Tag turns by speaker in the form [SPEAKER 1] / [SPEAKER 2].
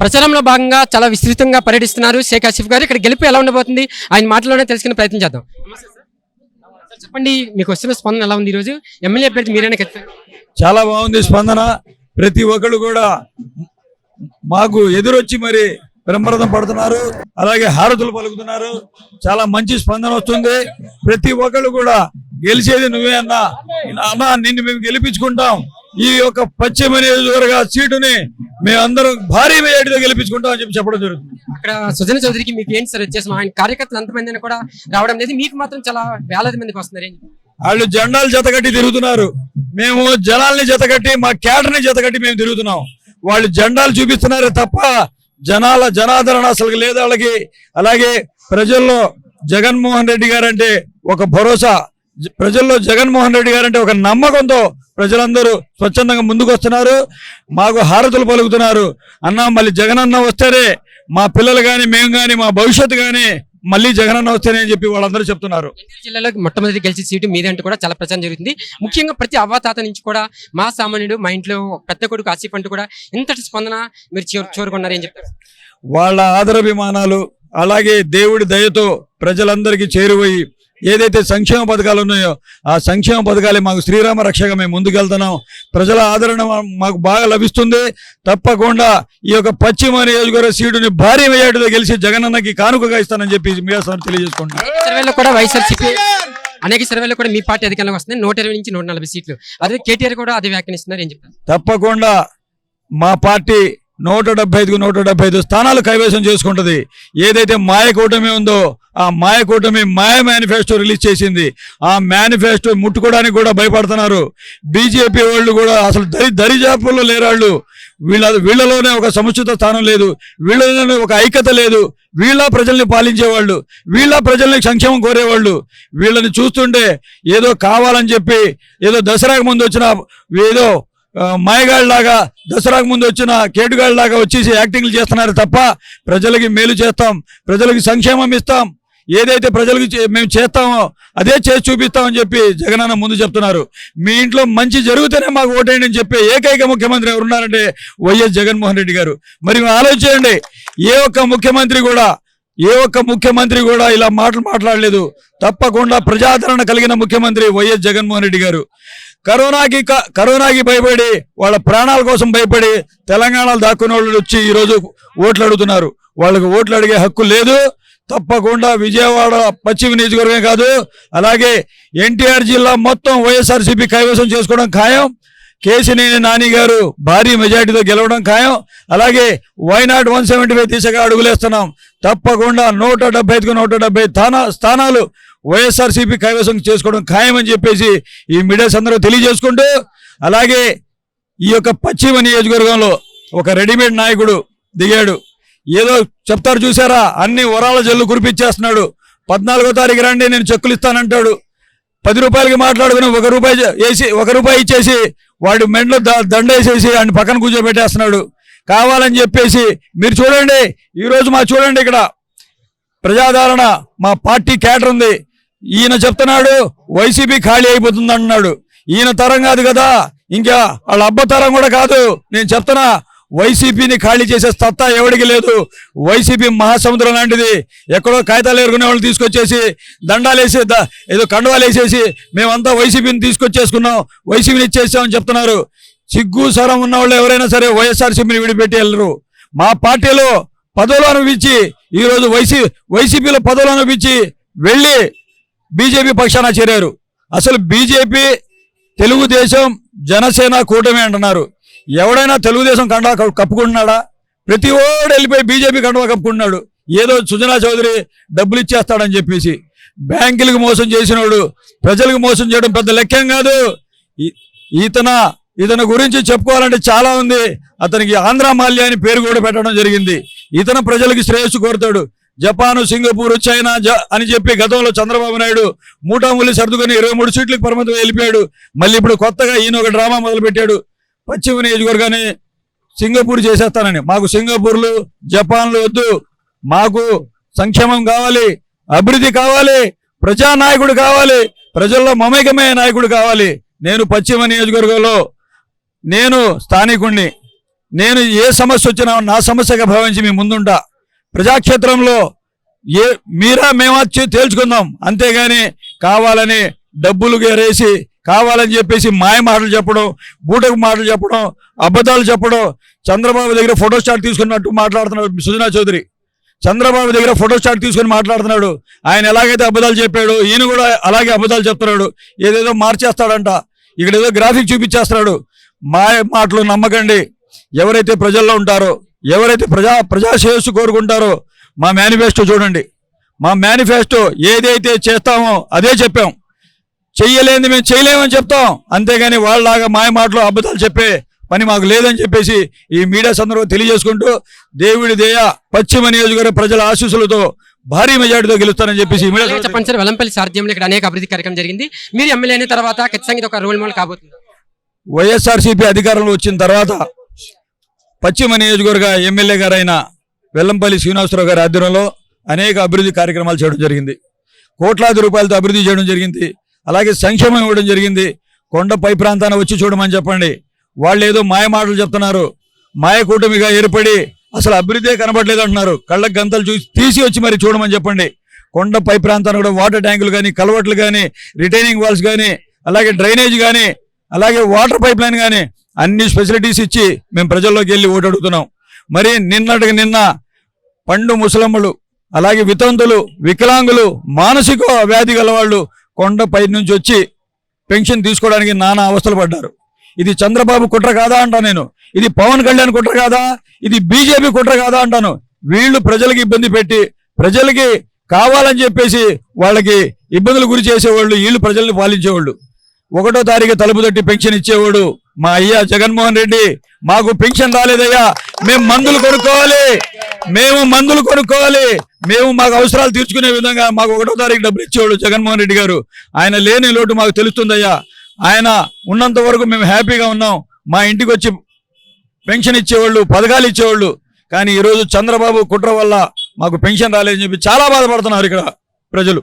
[SPEAKER 1] ప్రచారంలో భాగంగా చాలా విస్తృతంగా పర్యటిస్తున్నారు షేక్ ఆసిఫ్ గారు. ఇక్కడ గెలుపు ఎలా ఉండబోతుంది? ఆయన మాటలోనే తెలుసుకునే ప్రయత్నం చేద్దాం. చెప్పండి మీకు వస్తున్న స్పందన ఎలా ఉంది ఈ రోజు ఎమ్మెల్యే అభ్యర్థి మీరైనా
[SPEAKER 2] చాలా బాగుంది స్పందన. ప్రతి ఒక్కరు కూడా మాకు ఎదురొచ్చి మరి బ్రహ్మరథం పడుతున్నారు. అలాగే హారతులు పలుకుతున్నారు. చాలా మంచి స్పందన వస్తుంది. ప్రతి ఒక్కరు కూడా గెలిచేది నువ్వే అన్నా. అన్నా నిన్ను మేము గెలిపించుకుంటాం. ఈ యొక్క పశ్చిమ నియోజకవర్గ సీటుని మేమందరం భారీ మేయటితో గెలిపించుకుంటాం అని చెప్పి చెప్పడం జరుగుతుంది.
[SPEAKER 1] అక్కడ సుజన చౌదరికి మీకు ఏంటి సార్ వచ్చేసి ఆయన కార్యకర్తలు ఎంతమంది అయినా కూడా రావడం లేదు. మీకు మాత్రం చాలా వేలాది మందికి వస్తున్నారు?
[SPEAKER 2] వాళ్ళు జెండాలు జతకట్టి తిరుగుతున్నారు. మేము జనాల్ని జతకట్టి మా క్యాడర్ని జతకట్టి మేము తిరుగుతున్నాం. వాళ్ళు జెండాలు చూపిస్తున్నారే తప్ప జనాల జనాదరణ అసలు లేదు వాళ్ళకి. అలాగే ప్రజల్లో జగన్మోహన్ రెడ్డి గారు అంటే ఒక భరోసా. ప్రజల్లో జగన్మోహన్ రెడ్డి గారు అంటే ఒక నమ్మకంతో ప్రజలందరూ స్వచ్ఛందంగా ముందుకు వస్తున్నారు మాకు హారతులు పలుకుతున్నారు. అన్న మళ్ళీ జగనన్న వస్తేనే మా పిల్లలు కానీ మేము కానీ మా భవిష్యత్తు కానీ మళ్ళీ జగనన్న వస్తేనే అని చెప్పి వాళ్ళందరూ చెప్తున్నారు.
[SPEAKER 1] జిల్లాలో మొట్టమొదటి గెలిచిన సీటు మీదంటూ కూడా చాలా ప్రచారం జరుగుతుంది ముఖ్యంగా ప్రతి అవ్వాతాత నుంచి కూడా మా సామాన్యుడు మా ఇంట్లో పెద్ద కొడుకు ఆసిఫ్ అంటూ కూడా ఇంతటి స్పందన మీరు చేరు- చేరుకున్నారు ఏం చెప్తారు?
[SPEAKER 2] వాళ్ళ ఆదరాభిమానాలు అలాగే దేవుడి దయతో ప్రజలందరికీ చేరువయి ఏదైతే సంక్షేమ పథకాలు ఉన్నాయో ఆ సంక్షేమ పథకాలే మాకు శ్రీరామ రక్షగా మేము ముందుకెళ్తున్నాం. ప్రజల ఆదరణ మాకు బాగా లభిస్తుంది. తప్పకుండా ఈ యొక్క పశ్చిమ నియోజకవర్గ సీటుని భారీ మెజార్టీతో గెలిచి జగనన్నకి కానుకగా ఇస్తానని చెప్పి మీడియా సార్
[SPEAKER 1] వైఎస్ఆర్సీపీ అనేక సర్వేలో కూడా మీ పార్టీ అధికారంలోకి వస్తుంది నూట ఇరవై నుంచి నూట నలభై సీట్లు. అదే కేటీఆర్ కూడా అదే వ్యాఖ్యానిస్తున్నారు. ఏం చెప్తారు?
[SPEAKER 2] తప్పకుండా మా పార్టీ నూట డెబ్బై ఐదుకు నూట డెబ్బై ఐదు స్థానాలు కైవసం చేసుకుంటుంది. ఏదైతే మాయ కూటమి ఉందో ఆ మాయ కూటమి మాయ మేనిఫెస్టో రిలీజ్ చేసింది. ఆ మేనిఫెస్టో ముట్టుకోవడానికి కూడా భయపడుతున్నారు. బీజేపీ వాళ్ళు కూడా అసలు దరి దరిజాపుల్లో లేరాళ్ళు. వీళ్ళ వీళ్ళలోనే ఒక సముచిత స్థానం లేదు. వీళ్ళలోనే ఒక ఐక్యత లేదు. వీళ్ళ ప్రజల్ని పాలించేవాళ్ళు. వీళ్ళ ప్రజల్ని సంక్షేమం కోరేవాళ్ళు. వీళ్ళని చూస్తుంటే ఏదో కావాలని చెప్పి ఏదో దసరాకు ముందు వచ్చిన ఏదో మాయగాళ్ళలాగా దసరాకు ముందు వచ్చిన కేటుగాళ్ళలాగా వచ్చేసి యాక్టింగ్లు చేస్తున్నారు తప్ప ప్రజలకి మేలు చేస్తాం ప్రజలకి సంక్షేమం ఇస్తాం. ఏదైతే ప్రజలకు చే- మేము చేస్తామో అదే చేసి చూపిస్తామని చెప్పి జగనన్న ముందు చెప్తున్నారు. మీ ఇంట్లో మంచి జరిగితేనే మాకు ఓటేయండి అని చెప్పి ఏకైక ముఖ్యమంత్రి ఎవరు ఉన్నారంటే వైఎస్ జగన్మోహన్ రెడ్డి గారు. మరి ఆలోచించండి ఏ ఒక్క ముఖ్యమంత్రి కూడా ఏ ఒక్క ముఖ్యమంత్రి కూడా ఇలా మాటలు మాట్లాడలేదు. తప్పకుండా ప్రజాదరణ కలిగిన ముఖ్యమంత్రి వైఎస్ జగన్మోహన్ రెడ్డి గారు. కరోనాకి కరోనాకి భయపడి వాళ్ళ ప్రాణాల కోసం భయపడి తెలంగాణలో దాక్కున్న వాళ్ళు వచ్చి ఈరోజు ఓట్లు అడుగుతున్నారు. వాళ్ళకి ఓట్లు అడిగే హక్కు లేదు. తప్పకుండా విజయవాడ పశ్చిమ నియోజకవర్గమే కాదు అలాగే ఎన్టీఆర్ జిల్లా మొత్తం వైఎస్ఆర్సీపీ కైవసం చేసుకోవడం ఖాయం. కేశినేని నాని గారు భారీ మెజార్టీతో గెలవడం ఖాయం. అలాగే వైనాట్ వన్ సెవెంటీ ఫైవ్ దిశగా అడుగులేస్తున్నాం. తప్పకుండా నూట డెబ్బై ఐదుకు నూట డెబ్బై స్థానా స్థానాలు వైఎస్ఆర్సీపీ కైవసం చేసుకోవడం ఖాయమని చెప్పేసి ఈ మీడియాస్ అందరూ తెలియజేసుకుంటూ అలాగే ఈ యొక్క పశ్చిమ నియోజకవర్గంలో ఒక రెడీమేడ్ నాయకుడు దిగాడు. ఏదో చెప్తారు చూసారా? అన్ని వరాల జల్లు కురిపించేస్తున్నాడు పద్నాలుగో తారీఖు రండి నేను చెక్కులు ఇస్తానంటాడు. పది రూపాయలకి మాట్లాడుకుని ఒక రూపాయి వేసి ఒక రూపాయి ఇచ్చేసి వాడు మెండ్లో దండేసేసి ఆయన పక్కన కూర్చోబెట్టేస్తున్నాడు. కావాలని చెప్పేసి మీరు చూడండి ఈరోజు మా చూడండి ఇక్కడ. ప్రజాదరణ మా పార్టీ కేటర్ ఉంది. ఈయన చెప్తున్నాడు వైసీపీ ఖాళీ అయిపోతుంది అంటున్నాడు ఈయన తరం కాదు కదా ఇంకా వాళ్ళ అబ్బ తరం కూడా కాదు. నేను చెప్తున్నా వైసీపీని ఖాళీ చేసే సత్తా ఎవడికి లేదు? వైసీపీ మహాసముద్రం లాంటిది. ఎక్కడో కాగితాలు ఎరుగునే వాళ్ళు తీసుకొచ్చేసి దండాలు వేసి ద- ఏదో కండువాలు వేసేసి మేమంతా వైసీపీని తీసుకొచ్చేసుకున్నాం. వైసీపీని ఇచ్చేసామని చెప్తున్నారు. సిగ్గు సరం ఉన్న వాళ్ళు ఎవరైనా సరే వైఎస్ఆర్సీపీని విడిపెట్టి వెళ్ళరు. మా పార్టీలో పదవులు అనిపించి ఈరోజు వైసీ వైసీపీలో పదవులు అనిపించి వెళ్ళి బీజేపీ పక్షాన చేరారు. అసలు బీజేపీ తెలుగుదేశం జనసేన కూటమి అంటున్నారు. ఎవడైనా తెలుగుదేశం కండా కప్పుకుంటున్నాడా? ప్రతి ఓడు వెళ్ళిపోయి బీజేపీ కండువా కప్పుకుంటున్నాడు. ఏదో సుజనా చౌదరి డబ్బులు ఇచ్చేస్తాడని చెప్పేసి. బ్యాంకులకు మోసం చేసినోడు ప్రజలకు మోసం చేయడం పెద్ద లెక్కేం కాదు. ఇతన ఈతన ఇతని గురించి చెప్పుకోవాలంటే చాలా ఉంది. అతనికి ఆంధ్ర మాల్య అని పేరు కూడా పెట్టడం జరిగింది. ఇతను ప్రజలకు శ్రేయస్సు కోరుతాడు. జపాను సింగపూర్ చైనా జ- అని చెప్పి గతంలో చంద్రబాబు నాయుడు మూటాములి సర్దుకొని ఇరవై మూడు సీట్లకు పరిమితం వెళ్ళిపోయాడు మళ్ళీ ఇప్పుడు కొత్తగా ఈయన ఒక డ్రామా మొదలుపెట్టాడు. పశ్చిమ నియోజకవర్గాన్ని సింగపూర్ చేసేస్తానని. మాకు సింగపూర్లు జపాన్లు వద్దు. మాకు సంక్షేమం కావాలి అభివృద్ధి కావాలి ప్రజా నాయకుడు కావాలి ప్రజల్లో మమేకమయ్యే నాయకుడు కావాలి. నేను పశ్చిమ నియోజకవర్గంలో నేను స్థానికుణ్ణి. నేను ఏ సమస్య వచ్చినా నా సమస్యగా భావించి మీ ముందుంటా. ప్రజాక్షేత్రంలో ఏ మీరా మేమా తేల్చుకుందాం. అంతేగాని కావాలని డబ్బులు ఎరేసి కావాలని చెప్పేసి మాయ మాటలు చెప్పడం బూటకు మాటలు చెప్పడం అబద్ధాలు చెప్పడం చంద్రబాబు దగ్గర ఫోటో స్టాట్ తీసుకున్నట్టు మాట్లాడుతున్నాడు సుజనా చౌదరి. చంద్రబాబు దగ్గర ఫోటో స్టాట్ తీసుకొని మాట్లాడుతున్నాడు. ఆయన ఎలాగైతే అబద్ధాలు చెప్పాడు ఈయన కూడా అలాగే అబద్ధాలు చెప్తున్నాడు. ఏదేదో మార్చేస్తాడంట. ఇక్కడ ఏదో గ్రాఫిక్ చూపించేస్తున్నాడు. మాయ మాటలు నమ్మకండి. ఎవరైతే ప్రజల్లో ఉంటారో ఎవరైతే ప్రజా ప్రజా శ్రేయస్సు కోరుకుంటారో మా మేనిఫెస్టో చూడండి. మా మేనిఫెస్టో ఏదైతే చేస్తామో అదే చెప్పాం. చెయ్యలేని మేము చేయలేమని చెప్తాం. అంతేగాని వాళ్ళలాగా మాయ మాటలు అబద్ధాలు చెప్పే పని మాకు లేదని చెప్పేసి ఈ మీడియా సందర్భంగా తెలియజేసుకుంటూ దేవుడి దయ పశ్చిమ నియోజకవర్గ ప్రజల ఆశీస్సులతో భారీ మెజార్టీతో గెలుస్తానని చెప్పేసి
[SPEAKER 1] చెప్పండి సార్ వెల్లంపల్లి సారథ్యంలో ఇక్కడ అనేక అభివృద్ధి కార్యక్రమం జరిగింది. మీరు ఎమ్మెల్యే అయిన తర్వాత ఖచ్చితంగా ఒక రోల్ మోడల్ కాబోతుంది.
[SPEAKER 2] వైఎస్ఆర్సీపీ అధికారంలో వచ్చిన తర్వాత పశ్చిమ నియోజకవర్గ ఎమ్మెల్యే గారైన వెల్లంపల్లి శ్రీనివాసరావు గారి ఆధ్వర్యంలో అనేక అభివృద్ధి కార్యక్రమాలు చేయడం జరిగింది. కోట్లాది రూపాయలతో అభివృద్ధి చేయడం జరిగింది. అలాగే సంక్షేమం ఇవ్వడం జరిగింది. కొండపై ప్రాంతాన వచ్చి చూడమని చెప్పండి. వాళ్ళు ఏదో మాయ మాటలు చెప్తున్నారు. మాయ కూటమిగా ఏర్పడి అసలు అభివృద్ధి కనబడలేదు అంటున్నారు. కళ్ళకు గంతలు చూసి తీసి వచ్చి మరి చూడమని చెప్పండి. కొండ పై ప్రాంతాన్ని కూడా వాటర్ ట్యాంకులు కానీ కలవట్లు కానీ రిటైనింగ్ వాల్స్ కానీ అలాగే డ్రైనేజ్ కానీ అలాగే వాటర్ పైప్ లైన్ కానీ అన్ని ఫెసిలిటీస్ ఇచ్చి మేము ప్రజల్లోకి వెళ్ళి ఓటు అడుగుతున్నాం. మరి నిన్నటికి నిన్న పండు ముసలమ్మలు అలాగే వితంతులు వికలాంగులు మానసిక వ్యాధి గలవాళ్ళు కొండపై నుంచి వచ్చి పెన్షన్ తీసుకోవడానికి నానా అవస్థలు పడ్డారు. ఇది చంద్రబాబు కుట్ర కాదా అంటా నేను. ఇది పవన్ కళ్యాణ్ కుట్ర కాదా? ఇది బీజేపీ కుట్ర కాదా అంటాను. వీళ్ళు ప్రజలకి ఇబ్బంది పెట్టి ప్రజలకి కావాలని చెప్పేసి వాళ్ళకి ఇబ్బందులు గురి చేసేవాళ్ళు వీళ్ళు ప్రజల్ని పాలించేవాళ్ళు. ఒకటో తారీఖు తలుపు తట్టి పెన్షన్ ఇచ్చేవాడు మా అయ్యా జగన్మోహన్ రెడ్డి. మాకు పెన్షన్ రాలేదయ్యా. మేము మందులు కొనుక్కోవాలి. మేము మందులు కొనుక్కోవాలి. మేము మాకు అవసరాలు తీర్చుకునే విధంగా మాకు ఒకటో తారీఖు డబ్బులు ఇచ్చేవాడు జగన్మోహన్ రెడ్డి గారు. ఆయన లేని లోటు మాకు తెలుస్తుందయ్యా. ఆయన ఉన్నంత వరకు మేము హ్యాపీగా ఉన్నాం. మా ఇంటికి వచ్చి పెన్షన్ ఇచ్చేవాళ్ళు పథకాలు ఇచ్చేవాళ్ళు. కానీ ఈరోజు చంద్రబాబు కుట్ర వల్ల మాకు పెన్షన్ రాలేదని చెప్పి చాలా బాధపడుతున్నారు ఇక్కడ ప్రజలు.